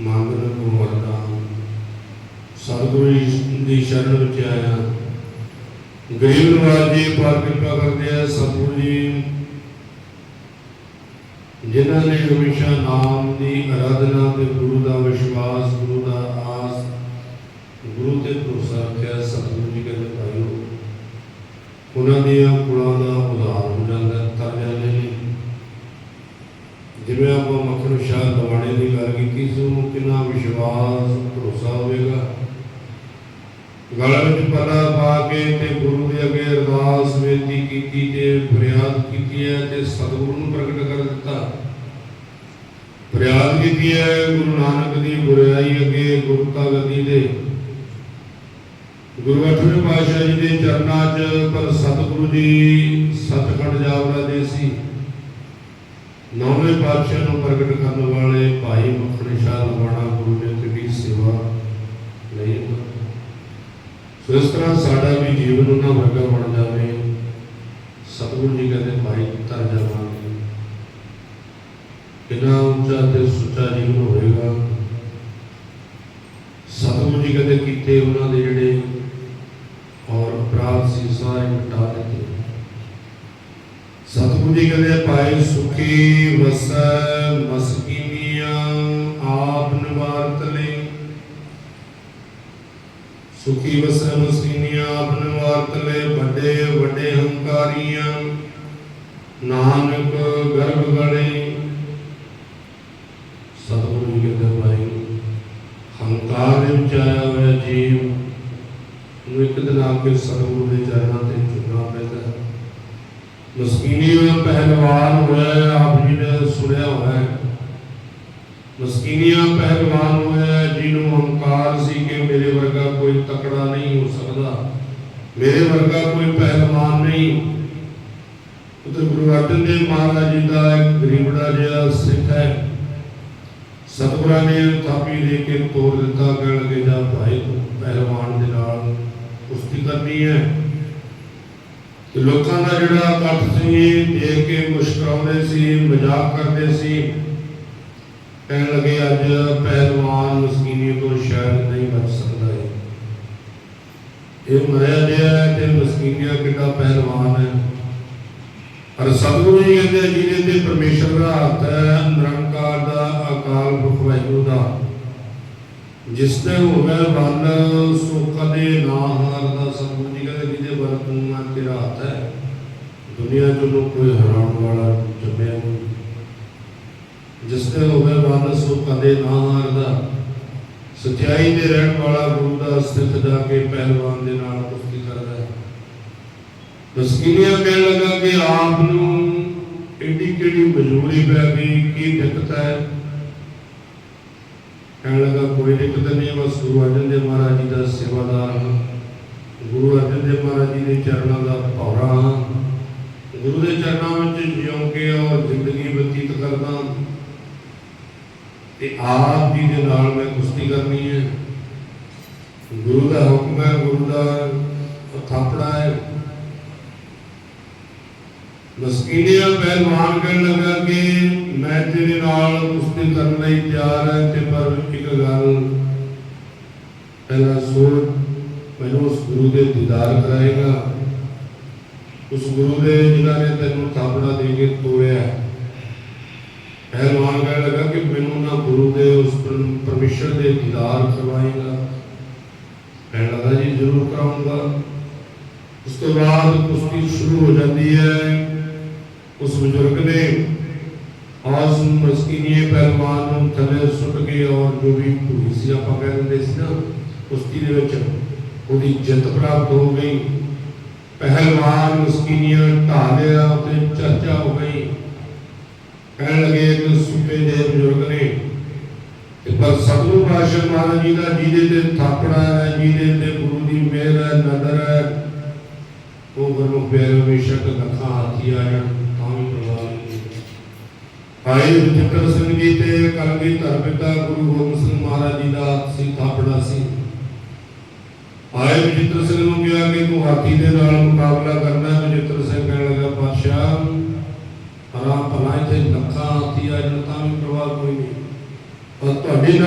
ਮੰਗਨ ਨੂੰ ਸਤਿਗੁਰੂ ਜੀ ਦੀ ਸ਼ਰਨ ਵਿੱਚ ਆਇਆ। ਗਰੀਬ ਨਵਾਜ ਜੀ ਪਰ ਕਿਰਪਾ ਕਰਦੇ ਆ ਸਤਿਗੁਰੂ ਜੀ। ਜਿਨ੍ਹਾਂ ਨੇ ਹਮੇਸ਼ਾ ਨਾਮ ਦੀ ਅਰਾਧਨਾ ਤੇ ਗੁਰੂ ਦਾ ਵਿਸ਼ਵਾਸ ਗੁਰੂ ਦਾ ਆਸ ਗੁਰੂ ਤੇ ਭਰੋਸਾ ਰੱਖਿਆ ਸਤਿਗੁਰੂ ਜੀ ਕਹਿੰਦੇ ਭਾਈਓ ਉਹਨਾਂ ਦੀਆਂ ਕੁਲਾਂ ਦਾ ਉਦਾਰ ਹੋ ਜਾਂਦਾ ਹੈ, ਜਾਂਦੇ ਨੇ ਜਿਵੇਂ ਮੱਖਣ ਸ਼ਾਹ ਦਵਾਣੇ ਦੀ ਗੱਲ ਕੀਤੀ ਸੀ, ਉਹਨੂੰ ਕਿੰਨਾ ਵਿਸ਼ਵਾਸ, ਭਰੋਸਾ ਹੋਵੇਗਾ। ਗਲ ਵਿੱਚ ਪਤਾ ਪਾ ਕੇ ਤੇ ਗੁਰੂ ਦੇ ਅੱਗੇ ਅਰਦਾਸ ਬੇਨਤੀ ਕੀਤੀ ਤੇ ਫਰਿਆਦ ਕੀਤੀ ਹੈ ਤੇ ਸਤਿਗੁਰੂ ਨੂੰ ਪ੍ਰਗਟ ਕਰ ਦਿੱਤਾ। ਫਰਿਆਦ ਕੀਤੀ ਹੈ ਗੁਰੂ ਨਾਨਕ ਦੀ ਗੁਰਿਆਈ ਅੱਗੇ ਗੁਰਤਾ ਗਤੀ ਦੇ ਗੁਰੂ ਅਠਵੇਂ ਪਾਤਸ਼ਾਹ ਜੀ ਦੇ ਚਰਨਾਂ 'ਚ ਪਰ ਸਤਿਗੁਰੂ ਜੀ ਸਤਖੰਡ ਜਾਵੜਾ ਦੇ ਸੀ। ਨੌਵੇਂ ਪਾਤਸ਼ਾਹ ਨੂੰ ਪ੍ਰਗਟ ਕਰਨ ਵਾਲੇ ਭਾਈ ਮੱਖਣ ਸ਼ਾਹ ਲਵਾਣਾ ਗੁਰੂ ਨੇ ਕਿੰਨੀ ਸੇਵਾ ਲਈ ਸੋ ਇਸ ਤਰ੍ਹਾਂ ਸਾਡਾ ਵੀ ਜੀਵਨ ਉਹਨਾਂ ਵਰਗਾ ਬਣ ਜਾਵੇ। ਸਤਿਗੁਰੂ ਜੀ ਕਹਿੰਦੇ, ਭਾਈ ਤਰ ਜਾਵਾਂਗੇ ਕਿੰਨਾ ਉੱਚਾ ਤੇ ਸੁੱਚਾ ਜੀਵਨ ਹੋਵੇਗਾ ਸਤਿਗੁਰੂ ਜੀ ਕਹਿੰਦੇ, ਕੀਤੇ ਉਹਨਾਂ ਦੇ ਜਿਹੜੇ ਔਰ ਅਪਰਾਧ ਸੀ ਸਾਰੇ ਮਿਟਾ ਦਿੱਤੇ ਸਤਿਗੁਰੂ ਜੀ ਕਹਿੰਦੇ ਪਾਏ ਸੁਖੀ ਵਸੈ ਮਸਕੀਨੀਆਂ, ਆਪ ਨਿਵਾਰਤ ਲਈ ਸੁਖੀ ਵਸੈ ਮਸਕੀਨੀਆਂ, ਆਪ ਨਿਵਾਰਤ ਲਈ ਵੱਡੇ ਵੱਡੇ ਹੰਕਾਰੀਆਂ, ਨਾਨਕ ਗਰਭ ਗਲੇ ਸਤਿਗੁਰੂ ਜੀ ਕਹਿੰਦੇ ਭਾਈ ਹੰਕਾਰ ਦੇ ਵਿੱਚ ਆਇਆ ਹੋਇਆ ਜੀਵ ਨੂੰ ਇੱਕ ਦਿਨ ਆ ਕੇ ਸਤਿਗੁਰੂ ਦੇ ਚਰਨਾਂ ਤੇ ਮਸਕੀਨੀ ਪਹਿਲਵਾਨ ਹੋਇਆ ਆਪ ਜੀ ਨੇ ਸੁਣਿਆ ਹੋਇਆ ਮਸਕੀਨੀਆਂ ਪਹਿਲਵਾਨ ਹੋਇਆ ਜਿਹਨੂੰ ਹੰਕਾਰ ਸੀ ਕਿ ਮੇਰੇ ਵਰਗਾ ਕੋਈ ਤਕੜਾ ਨਹੀਂ ਹੋ ਸਕਦਾ। ਮੇਰੇ ਵਰਗਾ ਕੋਈ ਪਹਿਲਵਾਨ ਨਹੀਂ। ਉਤੇ ਗੁਰੂ ਅਰਜਨ ਦੇਵ ਮਹਾਰਾਜ ਜੀ ਦਾ ਇੱਕ ਗਰੀਬੜਾ ਜਿਹਾ ਸਿੱਖ ਹੈ। ਸਤਿਗੁਰਾਂ ਨੇ ਥਾਪੀ ਦੇ ਕੇ ਤੋੜ ਦਿੱਤਾ, ਕਹਿਣ ਲੱਗੇ, ਜਾ ਭਾਈ, ਤੂੰ ਪਹਿਲਵਾਨ ਦੇ ਨਾਲ ਕੁਸ਼ਤੀ ਕਰਨੀ ਹੈ। ਤੇ ਲੋਕਾਂ ਦਾ ਜਿਹੜਾ ਇਕੱਠ ਸੀ ਦੇਖ ਕੇ ਮੁਸਕਰਾਉਂਦੇ ਸੀ ਮਜ਼ਾਕ ਕਰਦੇ ਸੀ। ਕਹਿਣ ਲੱਗੇ ਅੱਜ ਪਹਿਲਵਾਨ ਮਸਕੀਨੀ ਤੋਂ ਸ਼ਾਇਦ ਨਹੀਂ ਬਚ ਸਕਦਾ ਹੈ ਇਹ ਮਰਿਆ ਜਿਹਾ ਹੈ ਤੇ ਮਸਕੀਨੀਆਂ ਕਿੱਡਾ ਪਹਿਲਵਾਨ ਹੈ। ਪਰ ਸਤਿਗੁਰੂ ਜੀ ਕਹਿੰਦੇ ਆ, ਜਿਹਦੇ ਤੇ ਪਰਮੇਸ਼ਰ ਦਾ ਹੱਥ ਹੈ ਨਿਰੰਕਾਰ ਦਾ ਅਕਾਲ ਪੁਰਖ ਵਾਹਿਗੁਰੂ ਦਾ। ਜਿਸ ਤੇ ਹੋਵੇ ਬੰਨ ਸੋ ਕਦੇ ਨਾ ਦੁਨੀਆ ਚੋਂ ਕੋਈ ਹਰਾਉਣ ਵਾਲਾ ਜੰਮਿਆ ਨਹੀਂ। ਜਿਸ ਤੇ ਹੋਵੇ ਬੰਨ ਸੋ ਕਦੇ ਨਾ ਹਾਰਦਾ ਸਚਾਈ ਦੇ ਰਹਿਣ ਵਾਲਾ ਗੁਰੂ ਦਾ ਸਥਿਤ ਜਾ ਕੇ ਪਹਿਲਵਾਨ ਦੇ ਨਾਲ ਕੁਸ਼ਤੀ ਕਰਦਾ ਹੈ। ਮਸਕੀਨੀਆਂ ਕਹਿਣ ਲੱਗਾ ਕਿ ਆਪ ਨੂੰ ਏਡੀ ਕਿਹੜੀ ਮਜਬੂਰੀ ਪੈ ਗਈ, ਕੀ ਦਿੱਕਤ ਹੈ? ਕਹਿਣ ਲੱਗਾ, ਕੋਈ ਦਿੱਕਤ ਨਹੀਂ, ਬਸ ਗੁਰੂ ਅਰਜਨ ਦੇਵ ਮਹਾਰਾਜ ਜੀ ਦਾ ਸੇਵਾਦਾਰ ਹਾਂ। ਗੁਰੂ ਅਰਜਨ ਦੇਵ ਮਹਾਰਾਜ ਜੀ ਦੇ ਚਰਨਾਂ ਦਾ ਭੌਰਾ ਹਾਂ। ਗੁਰੂ ਦੇ ਚਰਨਾਂ ਵਿੱਚ ਜਿਉਂ ਕੇ ਔਰ ਜ਼ਿੰਦਗੀ ਬਤੀਤ ਕਰਦਾ। ਤੇ ਆਪ ਜੀ ਦੇ ਨਾਲ ਮੈਂ ਕੁਸ਼ਤੀ ਕਰਨੀ ਹੈ। ਗੁਰੂ ਦਾ ਹੁਕਮ ਹੈ, ਗੁਰੂ ਦਾ ਥਾਪੜਾ ਹੈ। ਮਸਕੀਨੀਆਂ ਪਹਿਲਵਾਨ ਕਹਿਣ ਲੱਗਾ ਕਿ ਮੈਂ ਤੇਰੇ ਨਾਲ ਕੁਸ਼ਤੀ ਕਰਨ ਲਈ ਤਿਆਰ ਹਾਂ, ਤੇ ਪਰ ਇੱਕ ਗੱਲ ਪਹਿਲਾਂ ਸੋਚ ਮੈਨੂੰ ਉਸ ਗੁਰੂ ਦੇ ਦੀਦਾਰ ਕਰਾਏਗਾ। ਉਸ ਗੁਰੂ ਦੇ ਜਿਨ੍ਹਾਂ ਨੇ ਤੈਨੂੰ ਥਾਪੜਾ ਦੇ ਕੇ ਤੋੜਿਆ ਪਹਿਲਵਾਨ ਕਹਿਣ ਲੱਗਾ ਕਿ ਮੈਨੂੰ ਨਾ ਗੁਰੂ ਦੇ ਉਸ ਪਰਮੇਸ਼ਰ ਦੇ ਦੀਦਾਰ ਕਰਵਾਏਗਾ ਕਹਿਣ ਲੱਗਾ, ਜੀ, ਜ਼ਰੂਰ ਕਰਾਉਂਗਾ। ਉਸ ਤੋਂ ਬਾਅਦ ਕੁਸ਼ਤੀ ਸ਼ੁਰੂ ਹੋ ਜਾਂਦੀ ਹੈ। ਉਸ ਬਜ਼ੁਰਗ ਨੇ ਆਸ ਮਸਕੀਨੀਏ ਪਹਿਲਵਾਨ ਨੂੰ ਥੱਲੇ ਸੁੱਟ ਕੇ ਔਰ ਜੋ ਵੀ ਧੂਈ ਸੀ ਆਪਾਂ ਕਹਿ ਦਿੰਦੇ ਸੀ ਨਾ ਕੁਸ਼ਤੀ ਦੇ ਵਿੱਚ ਉਹਦੀ ਜਿੱਤ ਪ੍ਰਾਪਤ ਹੋ ਗਈ। ਪਹਿਲਵਾਨ ਮਸਕੀਨੀਆਂ ਢਾਹ ਤੇ ਚਰਚਾ ਹੋ ਗਈ। ਕਹਿਣ ਲੱਗੇ ਕਿ ਸੁਪੇ ਦੇ ਬਜ਼ੁਰਗ ਨੇ। ਤੇ ਪਰ ਸਤਿਗੁਰੂ ਪਾਤਸ਼ਾਹ ਮਹਾਰਾਜ ਜੀ ਦਾ, ਜਿਹਦੇ ਤੇ ਥਾਪੜਾ ਹੈ, ਜਿਹਦੇ ਤੇ ਗੁਰੂ ਦੀ ਮਿਹਰ ਹੈ, ਨਦਰ ਹੈ, ਉਹ ਗੁਰੂ ਪਿਆਰੇ ਬੇਸ਼ੱਕ ਲੱਖਾਂ ਹਾਥੀ ਆ ਜਾਣ, ਤਾਂ ਵੀ ਪ੍ਰਵਾਹ ਨਹੀਂ ਭਾਈ ਬਚਿੱਤਰ ਸਿੰਘ ਜੀ ਤੇ ਕਲਗੀ ਧਰਮ ਪਿਤਾ ਗੁਰੂ ਗੋਬਿੰਦ ਸਿੰਘ ਮਹਾਰਾਜ ਜੀ ਦਾ ਸੀ ਥਾਪੜਾ ਸੀ। ਆਏ ਬਚਿੱਤਰ ਸਿੰਘ ਨੂੰ ਕਿਹਾ ਕਿ ਤੂੰ ਹਾਥੀ ਦੇ ਨਾਲ ਮੁਕਾਬਲਾ ਕਰਨਾ ਹੈ। ਸਿੰਘ ਕਹਿਣ ਲੱਗਾ, ਪਾਤਸ਼ਾਹ ਹਰਾ ਭਲਾ ਇੱਥੇ ਲੱਖਾਂ ਹਾਥੀ ਆ ਜਾਣ ਤਾਂ ਪ੍ਰਵਾਹ ਕੋਈ ਨਹੀਂ। ਪਰ ਤੁਹਾਡੇ